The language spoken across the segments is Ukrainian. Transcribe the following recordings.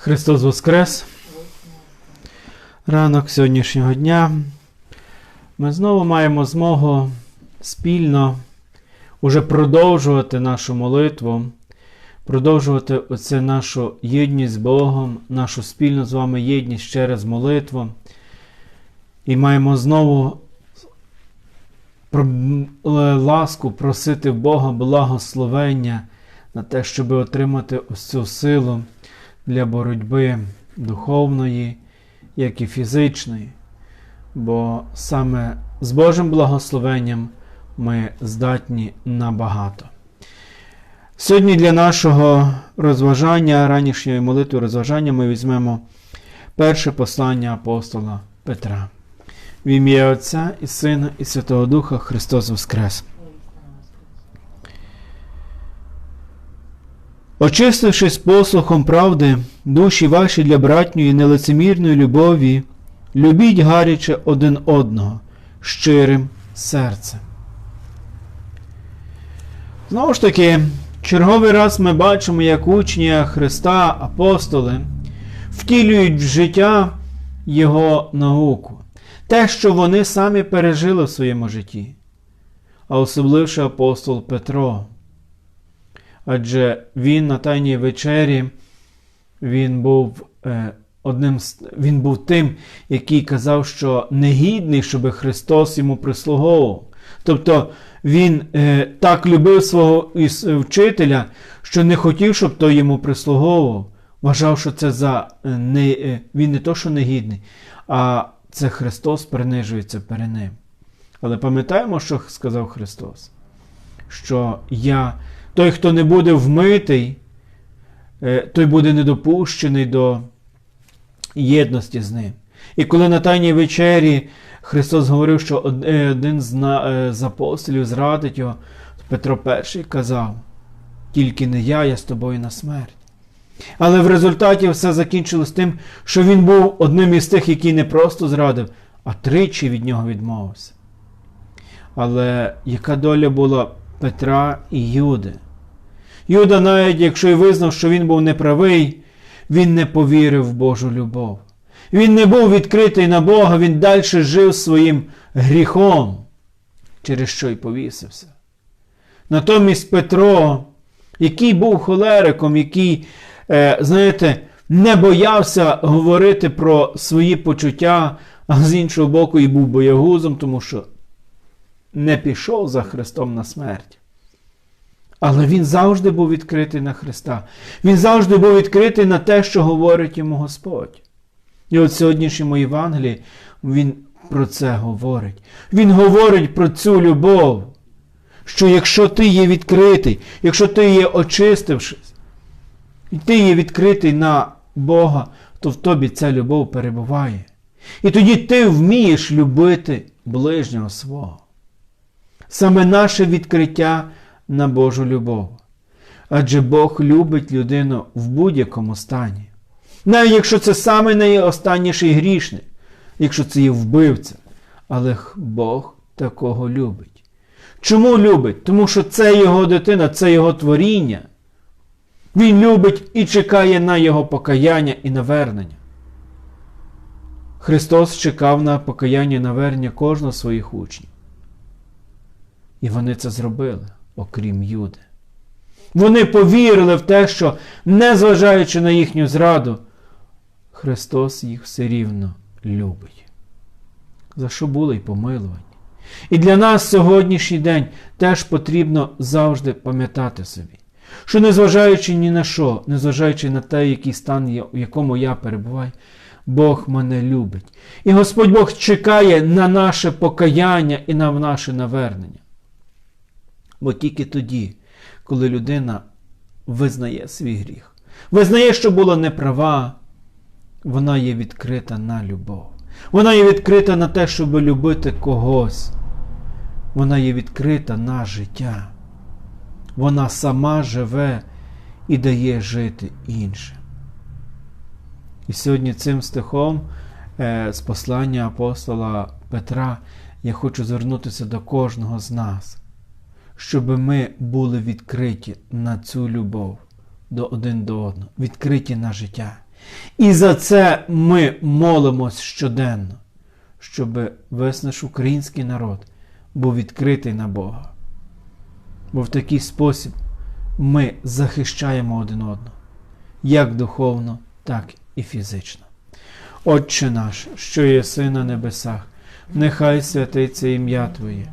Христос Воскрес! Ранок сьогоднішнього дня ми знову маємо змогу спільно уже продовжувати нашу молитву, продовжувати оце нашу єдність з Богом, нашу спільну з вами єдність через молитву. І маємо знову ласку просити Бога благословення на те, щоб отримати ось цю силу для боротьби духовної, як і фізичної. Бо саме з Божим благословенням ми здатні на багато. Сьогодні для нашого розважання, ранішньої молитви розважання, ми візьмемо перше послання апостола Петра. В ім'я Отця і Сина, і Святого Духа Христос Воскрес. Очистившись послухом правди, душі ваші для братньої нелицемірної любові, любіть гаряче один одного, щирим серцем. Знову ж таки, черговий раз ми бачимо, як учні Христа, апостоли, втілюють в життя Його науку, те, що вони самі пережили в своєму житті, а особливо апостол Петро адже він на Тайній вечері він був е, одним він був тим, який казав, що негідний, щоб Христос йому прислуговував. Тобто він е, так любив свого вчителя, що не хотів, щоб той йому прислуговував. Вважав, що це за е, не, е, він не то, що негідний, а це Христос принижується перед ним. Але пам'ятаємо, що сказав Христос? Що я той, хто не буде вмитий, е, той буде недопущений до єдності з ним. І коли на Тайній вечері Христос говорив, що е, один е, з апостолів зрадить його, Петро І казав: тільки не я, я з тобою на смерть. Але в результаті все закінчилось тим, що він був одним із тих, який не просто зрадив, а тричі від нього відмовився. Але яка доля була Петра і Юди? Юда, навіть якщо й визнав, що він був неправий, він не повірив в Божу любов. Він не був відкритий на Бога, він далі жив своїм гріхом, через що й повісився. Натомість Петро, який був холериком, який, е, знаєте, не боявся говорити про свої почуття, а з іншого боку, і був боягузом, тому що не пішов за Христом на смерть. Але він завжди був відкритий на Христа. Він завжди був відкритий на те, що говорить йому Господь. І от сьогоднішньому Євангелії він про це говорить. Він говорить про цю любов. Що якщо ти є відкритий, якщо ти є очистившись, і ти є відкритий на Бога, то в тобі ця любов перебуває. І тоді ти вмієш любити ближнього свого. Саме наше відкриття на Божу любов. Адже Бог любить людину в будь-якому стані. Навіть якщо це саме найостанніший грішник, якщо це є вбивця. Але Бог такого любить. Чому любить? Тому що це його дитина, це його творіння. Він любить і чекає на його покаяння і навернення. Христос чекав на покаяння і навернення кожного своїх учнів. І вони це зробили окрім Юди. Вони повірили в те, що, незважаючи на їхню зраду, Христос їх все рівно любить. За що були й помилувані. І для нас сьогоднішній день теж потрібно завжди пам'ятати собі, що незважаючи ні на що, незважаючи на те, який стан, в якому я перебуваю, Бог мене любить. І Господь Бог чекає на наше покаяння і на наше навернення. Бо тільки тоді, коли людина визнає свій гріх, визнає, що була неправа, вона є відкрита на любов. Вона є відкрита на те, щоб любити когось. Вона є відкрита на життя. Вона сама живе і дає жити іншим. І сьогодні цим стихом е, з послання апостола Петра я хочу звернутися до кожного з нас щоб ми були відкриті на цю любов до один до одного, відкриті на життя. І за це ми молимось щоденно, щоб весь наш український народ був відкритий на Бога. Бо в такий спосіб ми захищаємо один одного, як духовно, так і фізично. Отче наш, що єси на небесах, нехай святиться ім'я Твоє,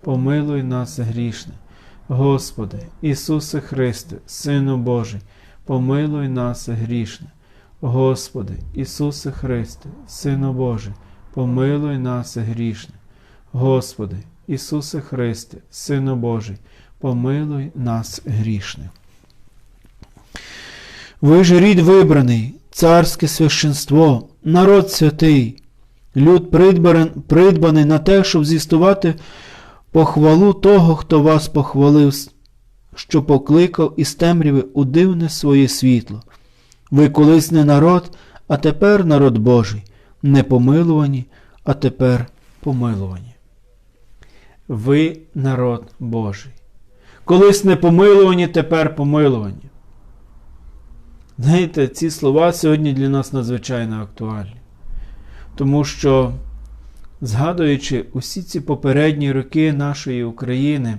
помилуй нас грішних. Господи, Ісусе Христе, Сину Божий, помилуй нас грішних. Господи, Ісусе Христе, Сину Божий, помилуй нас грішних. Господи, Ісусе Христе, Сину Божий, помилуй нас грішних. Ви ж рід вибраний, царське священство, народ святий, люд придбаний на те, щоб зістувати похвалу того, хто вас похвалив, що покликав із темряви у дивне своє світло. Ви колись не народ, а тепер народ Божий, не помилувані, а тепер помилувані. Ви народ Божий. Колись не помилувані, тепер помилувані. Знаєте, ці слова сьогодні для нас надзвичайно актуальні. Тому що, згадуючи усі ці попередні роки нашої України,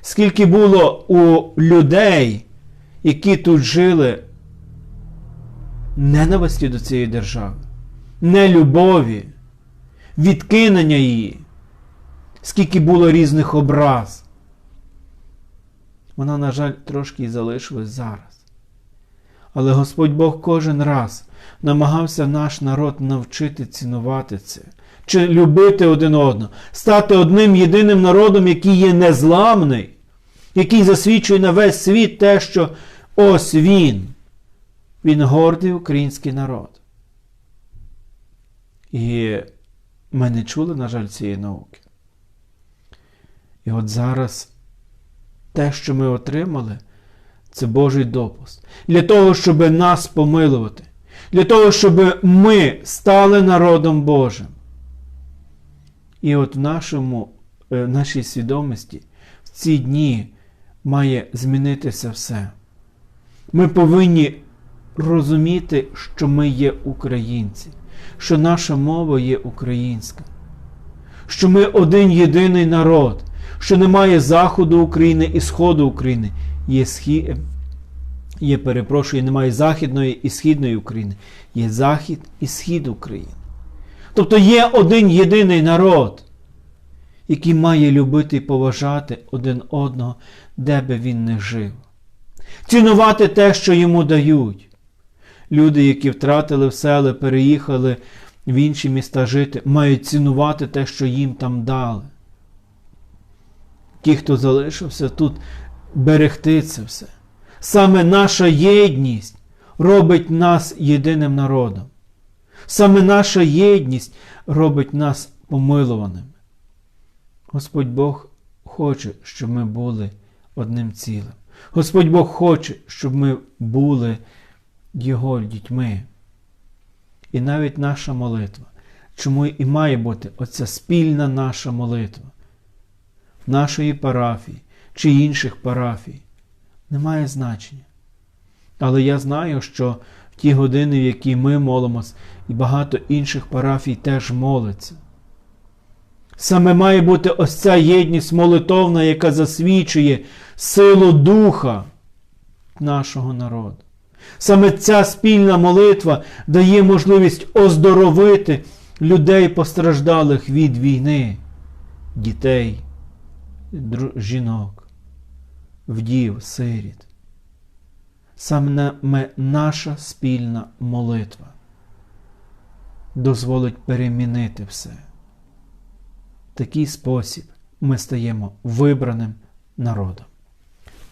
скільки було у людей, які тут жили, ненависті до цієї держави, нелюбові, відкинення її, скільки було різних образ, вона, на жаль, трошки і залишилась зараз. Але Господь Бог кожен раз намагався наш народ навчити цінувати це, чи любити один одного, стати одним єдиним народом, який є незламний, який засвідчує на весь світ те, що ось він. Він гордий український народ. І ми не чули, на жаль, цієї науки. І от зараз те, що ми отримали, це Божий допуск. Для того, щоб нас помилувати, для того, щоб ми стали народом Божим. І от нашому, е, нашій свідомості в ці дні має змінитися все. Ми повинні розуміти, що ми є українці, що наша мова є українська, що ми один єдиний народ, що немає Заходу України і Сходу України є схід, є, перепрошую, немає Західної і Східної України, є Захід і Схід України. Тобто є один єдиний народ, який має любити і поважати один одного, де би він не жив. Цінувати те, що йому дають. Люди, які втратили все, але переїхали в інші міста жити, мають цінувати те, що їм там дали. Ті, хто залишився тут, берегти це все. Саме наша єдність робить нас єдиним народом. Саме наша єдність робить нас помилуваними. Господь Бог хоче, щоб ми були одним цілим. Господь Бог хоче, щоб ми були Його дітьми. І навіть наша молитва, чому і має бути оця спільна наша молитва нашої парафії, чи інших парафій. Немає значення. Але я знаю, що ті години, в які ми молимось, і багато інших парафій теж моляться. Саме має бути ось ця єдність молитовна, яка засвідчує силу духа нашого народу. Саме ця спільна молитва дає можливість оздоровити людей, постраждалих від війни, дітей, жінок, вдів, сиріт. Саме наша спільна молитва дозволить перемінити все. В такий спосіб ми стаємо вибраним народом.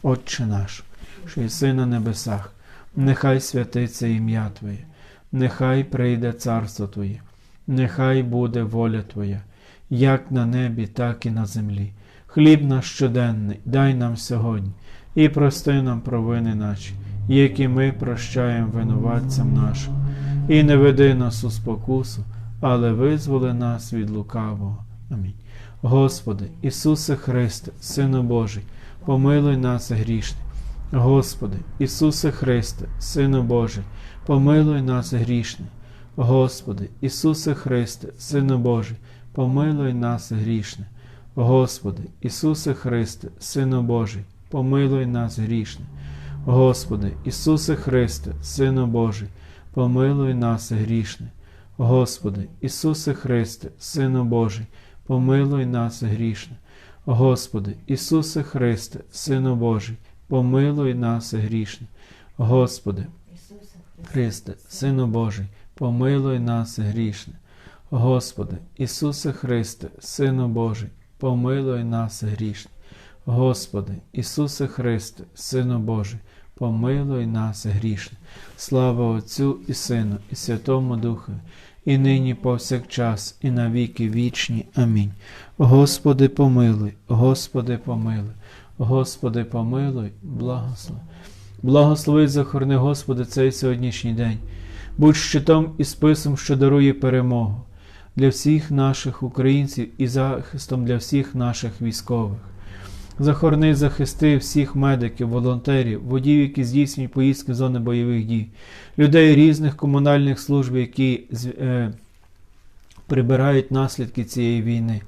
Отче наш, що єси на небесах, нехай святиться ім'я Твоє, нехай прийде царство Твоє, нехай буде воля Твоя, як на небі, так і на землі. Хліб наш щоденний, дай нам сьогодні, і прости нам провини наші, які ми прощаємо винуватцям нашим, і не веди нас у спокусу, але визволи нас від лукавого. Амінь. Господи, Ісусе Христе, Сину Божий, помилуй нас грішних. Господи, Ісусе Христе, Сину Божий, помилуй нас грішних. Господи, Ісусе Христе, Сину Божий, помилуй нас грішних. Господи, Ісусе Христе, Сину Божий, помилуй нас грішних. Господи, Ісусе Христе, Сину Божий, помилуй нас грішних. Господи, Ісусе Христе, Сину Божий, помилуй нас грішних. Господи, Ісусе Христе, Сину Божий, помилуй нас грішних. Господи, Христе, Сину Божий, помилуй нас грішних. Господи, Ісусе Христе, Сину Божий, помилуй нас грішних. Господи, Ісусе Христе, Сину Божий, помилуй нас грішних. Слава Отцю і Сину, і Святому Духу, і нині повсякчас, і на віки вічні. Амінь. Господи, помилуй, Господи, помилуй, Господи, помилуй, благослови. Благослови, захорони, Господи, цей сьогоднішній день. Будь щитом і списом, що дарує перемогу для всіх наших українців і захистом для всіх наших військових. Захорони, захисти всіх медиків, волонтерів, водіїв, які здійснюють поїздки в зони бойових дій, людей різних комунальних служб, які е, прибирають наслідки цієї війни,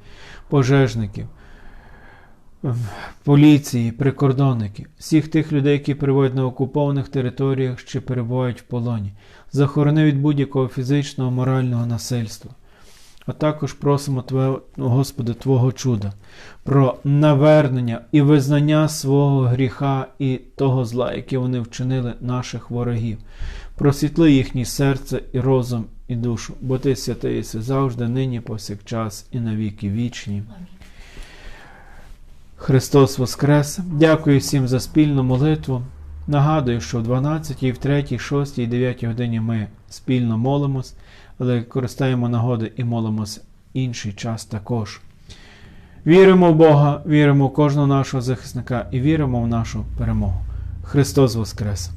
пожежників, поліції, прикордонників, всіх тих людей, які перебувають на окупованих територіях чи перебувають в полоні. Захорони від будь-якого фізичного, морального насильства. А також просимо Твого, Господи, Твого чуда про навернення і визнання свого гріха і того зла, яке вони вчинили наших ворогів. Просвітли їхнє серце і розум і душу, бо Ти святий єси завжди, нині, повсякчас і на віки вічні. Христос Воскрес! Дякую всім за спільну молитву. Нагадую, що в 12, в 3, 6 і 9 годині ми спільно молимось, але користаємо нагоди і молимося інший час також. Віримо в Бога, віримо в кожного нашого захисника і віримо в нашу перемогу. Христос Воскрес!